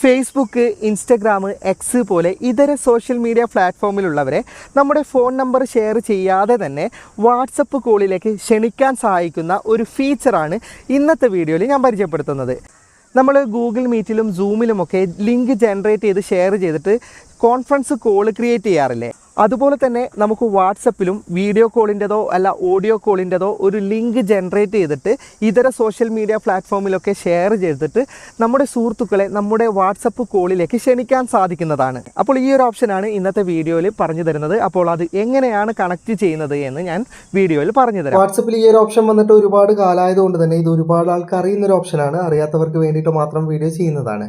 Facebook Instagram X പോലെ ഇതര social media പ്ലാറ്റ്ഫോമിലുള്ളവരെ നമ്മുടെ ഫോൺ നമ്പർ ഷെയർ ചെയ്യാതെ തന്നെ വാട്സപ്പ് കോളിലേക്ക് ക്ഷണിക്കാൻ സഹായിക്കുന്ന ഒരു ഫീച്ചറാണ് ഇന്നത്തെ വീഡിയോയിൽ ഞാൻ പരിചയപ്പെടുത്തുന്നത്. നമ്മൾ ഗൂഗിൾ മീറ്റിലും സൂമിലുമൊക്കെ ലിങ്ക് ജനറേറ്റ് ചെയ്ത് ഷെയർ ചെയ്തിട്ട് കോൺഫറൻസ് കോൾ ക്രിയേറ്റ് ചെയ്യാറില്ലേ? അതുപോലെ തന്നെ നമുക്ക് വാട്സപ്പിലും വീഡിയോ കോളിന്റെതോ അല്ല ഓഡിയോ കോളിന്റെതോ ഒരു ലിങ്ക് ജനറേറ്റ് ചെയ്തിട്ട് ഇതര സോഷ്യൽ മീഡിയ പ്ലാറ്റ്ഫോമിലൊക്കെ ഷെയർ ചെയ്തിട്ട് നമ്മുടെ സുഹൃത്തുക്കളെ നമ്മുടെ വാട്സപ്പ് കോളിലേക്ക് ക്ഷണിക്കാൻ സാധിക്കുന്നതാണ്. അപ്പോൾ ഈ ഒരു ഓപ്ഷനാണ് ഇന്നത്തെ വീഡിയോയിൽ പറഞ്ഞു തരുന്നത്. അപ്പോൾ അത് എങ്ങനെയാണ് കണക്ട് ചെയ്യുന്നത് എന്ന് ഞാൻ വീഡിയോയിൽ പറഞ്ഞു തരാം. വാട്സപ്പിൽ ഈ ഒരു ഓപ്ഷൻ വന്നിട്ട് ഒരുപാട് കാലമായതുകൊണ്ട് തന്നെ ഇത് ഒരുപാട് ആൾക്ക് അറിയുന്ന ഒരു ഓപ്ഷനാണ്. അറിയാത്തവർക്ക് വേണ്ടിയിട്ട് മാത്രം വീഡിയോ ചെയ്യുന്നതാണ്.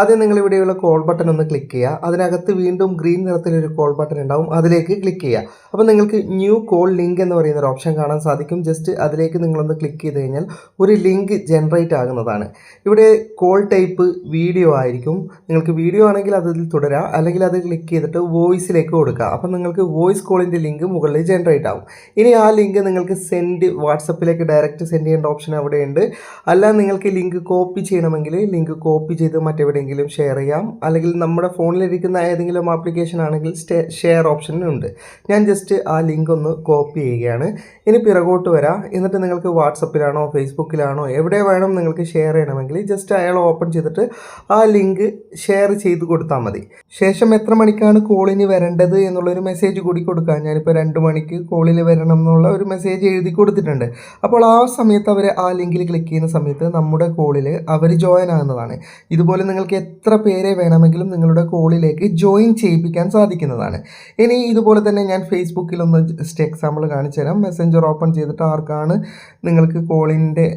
ആദ്യം നിങ്ങൾ ഇവിടെയുള്ള കോൾ ബട്ടൺ ഒന്ന് ക്ലിക്ക് ചെയ്യുക. അതിനകത്ത് വീണ്ടും ഗ്രീൻ നിറത്തിലൊരു കോൾ ബട്ടൺ ഉണ്ടാവും. അതിലേക്ക് ക്ലിക്ക് ചെയ്യുക. അപ്പോൾ നിങ്ങൾക്ക് ന്യൂ കോൾ ലിങ്ക് എന്ന് പറയുന്ന ഒരു ഓപ്ഷൻ കാണാൻ സാധിക്കും. ജസ്റ്റ് അതിലേക്ക് നിങ്ങളൊന്ന് ക്ലിക്ക് ചെയ്ത് കഴിഞ്ഞാൽ ഒരു ലിങ്ക് ജനറേറ്റ് ആകുന്നതാണ്. ഇവിടെ കോൾ ടൈപ്പ് വീഡിയോ ആയിരിക്കും. നിങ്ങൾക്ക് വീഡിയോ ആണെങ്കിൽ അതിൽ തുടരാം. അല്ലെങ്കിൽ അത് ക്ലിക്ക് ചെയ്തിട്ട് വോയിസിലേക്ക് കൊടുക്കുക. അപ്പോൾ നിങ്ങൾക്ക് വോയിസ് കോളിന്റെ ലിങ്ക് മുകളിൽ ജനറേറ്റ് ആവും. ഇനി ആ ലിങ്ക് നിങ്ങൾക്ക് സെൻഡ് വാട്സപ്പിലേക്ക് ഡയറക്റ്റ് സെൻഡ് ചെയ്യേണ്ട ഓപ്ഷൻ അവിടെയുണ്ട്. അല്ല നിങ്ങൾക്ക് ലിങ്ക് കോപ്പി ചെയ്യണമെങ്കിൽ ലിങ്ക് കോപ്പി ചെയ്ത് മറ്റെവിടെയെങ്കിലും ഷെയർ ചെയ്യാം. അല്ലെങ്കിൽ നമ്മുടെ ഫോണിലിരിക്കുന്ന ഏതെങ്കിലും ആപ്ലിക്കേഷൻ ആണെങ്കിൽ ഷെയർ ഓപ്ഷൻ ഉണ്ട്. ഞാൻ ജസ്റ്റ് ആ ലിങ്ക് ഒന്ന് കോപ്പി ചെയ്യുകയാണ്. ഇനി പിറകോട്ട് വരാം. എന്നിട്ട് നിങ്ങൾക്ക് വാട്സപ്പിലാണോ ഫേസ്ബുക്കിലാണോ എവിടെ വേണം നിങ്ങൾക്ക് ഷെയർ ചെയ്യണമെങ്കിൽ ജസ്റ്റ് അയാൾ ഓപ്പൺ ചെയ്തിട്ട് ആ ലിങ്ക് ഷെയർ ചെയ്ത് കൊടുത്താൽ മതി. ശേഷം എത്ര മണിക്കാണ് കോളിന് വരേണ്ടത് എന്നുള്ളൊരു മെസ്സേജ് കൂടി കൊടുക്കുക ഞാനിപ്പോൾ രണ്ട് മണിക്ക് കോളിൽ വരണം എന്നുള്ള ഒരു മെസ്സേജ് എഴുതി കൊടുത്തിട്ടുണ്ട്. അപ്പോൾ ആ സമയത്ത് അവർ ആ ലിങ്കിൽ ക്ലിക്ക് ചെയ്യുന്ന സമയത്ത് നമ്മുടെ കോളിൽ അവർ ജോയിൻ ആകുന്നതാണ്. ഇതുപോലെ നിങ്ങൾക്ക് എത്ര പേരെ വേണമെങ്കിലും നിങ്ങളുടെ കോളിലേക്ക് ജോയിൻ ചെയ്യിപ്പിക്കാൻ സാധിക്കുന്നതാണ്. ഇനി ഇതുപോലെ തന്നെ ഞാൻ ഫേസ്ബുക്കിൽ ഒന്ന് ജസ്റ്റ് എക്സാമ്പിൾ കാണിച്ചു തരാം മെസ്സഞ്ചർ ഓപ്പൺ ചെയ്തിട്ട് ആർക്കാണ് നിങ്ങൾക്ക് കോളിന്റെ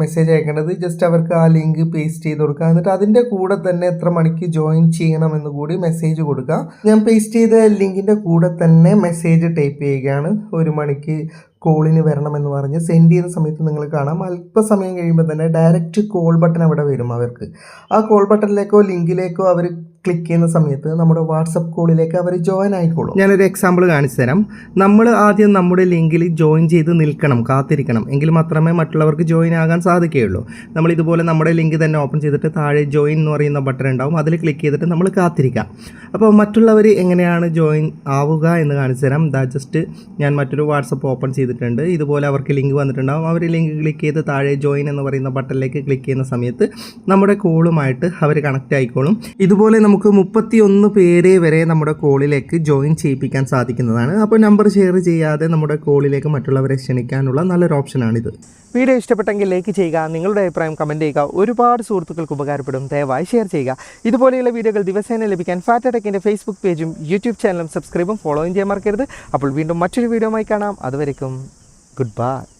മെസ്സേജ് അയക്കേണ്ടത്? ജസ്റ്റ് അവർക്ക് ആ ലിങ്ക് പേസ്റ്റ് ചെയ്ത് കൊടുക്കുക. എന്നിട്ട് അതിന്റെ കൂടെ തന്നെ എത്ര മണിക്ക് ജോയിൻ ചെയ്യണമെന്ന് കൂടി മെസ്സേജ് കൊടുക്കുക. ഞാൻ പേസ്റ്റ് ചെയ്ത ലിങ്കിന്റെ കൂടെ തന്നെ മെസ്സേജ് ടൈപ്പ് ചെയ്യുകയാണ്. ഒരു മണിക്ക് കോളിന് വരണമെന്ന് പറഞ്ഞ് സെൻഡ് ചെയ്യുന്ന സമയത്ത് നിങ്ങൾ കാണാം. അല്പസമയം കഴിയുമ്പോൾ തന്നെ ഡയറക്റ്റ് കോൾ ബട്ടൺ അവിടെ വരും അവർക്ക്. ആ കോൾ ബട്ടണിലേക്കോ ലിങ്കിലേക്കോ അവർ ക്ലിക്ക് ചെയ്യുന്ന സമയത്ത് നമ്മുടെ വാട്സപ്പ് കോളിലേക്ക് അവർ ജോയിൻ ആയിക്കോളും. ഞാനൊരു എക്സാമ്പിൾ കാണിച്ചു തരാം. നമ്മൾ ആദ്യം നമ്മുടെ ലിങ്കിൽ ജോയിൻ ചെയ്ത് നിൽക്കണം കാത്തിരിക്കണം. എങ്കിൽ മാത്രമേ മറ്റുള്ളവർക്ക് ജോയിൻ ആകാൻ സാധിക്കുകയുള്ളൂ. നമ്മൾ ഇതുപോലെ നമ്മുടെ ലിങ്ക് തന്നെ ഓപ്പൺ ചെയ്തിട്ട് താഴെ ജോയിൻ എന്ന് പറയുന്ന ബട്ടൺ ഉണ്ടാവും. അതിൽ ക്ലിക്ക് ചെയ്തിട്ട് നമ്മൾ കാത്തിരിക്കാം. അപ്പോൾ മറ്റുള്ളവർ എങ്ങനെയാണ് ജോയിൻ ആവുക എന്ന് കാണിച്ചു തരാം. ദാ ജസ്റ്റ് ഞാൻ മറ്റൊരു വാട്സപ്പ് ഓപ്പൺ ചെയ്തിട്ടുണ്ട്. ഇതുപോലെ അവർക്ക് ലിങ്ക് വന്നിട്ടുണ്ടാവും. അവർ ലിങ്ക് ക്ലിക്ക് ചെയ്ത് താഴെ ജോയിൻ എന്ന് പറയുന്ന ബട്ടണിലേക്ക് ക്ലിക്ക് ചെയ്യുന്ന സമയത്ത് നമ്മുടെ കോളുമായിട്ട് അവർ കണക്റ്റ് ആയിക്കോളും. ഇതുപോലെ നമുക്ക് മുപ്പത്തി ഒന്ന് പേരെ വരെ നമ്മുടെ കോളിലേക്ക് ജോയിൻ ചെയ്യിപ്പിക്കാൻ സാധിക്കുന്നതാണ്. അപ്പോൾ നമ്പർ ഷെയർ ചെയ്യാതെ നമ്മുടെ കോളിലേക്ക് മറ്റുള്ളവരെ ക്ഷണിക്കാനുള്ള നല്ലൊരു ഓപ്ഷനാണിത്. വീഡിയോ ഇഷ്ടപ്പെട്ടെങ്കിൽ ലൈക്ക് ചെയ്യുക നിങ്ങളുടെ അഭിപ്രായം കമന്റ് ചെയ്യുക ഒരുപാട് സുഹൃത്തുക്കൾക്ക് ഉപകാരപ്പെടും. ദയവായി ഷെയർ ചെയ്യുക. ഇതുപോലെയുള്ള വീഡിയോകൾ ദിവസേന ലഭിക്കാൻ ഫാറ്റ് ടെക്കിന്റെ ഫേസ്ബുക്ക് പേജും യൂട്യൂബ് ചാനലും സബ്സ്ക്രൈബും ഫോളോയും ചെയ്യാൻ മറക്കരുത്. അപ്പോൾ വീണ്ടും മറ്റൊരു വീഡിയോ കാണാം. അതുവരെക്കും ഗുഡ് ബൈ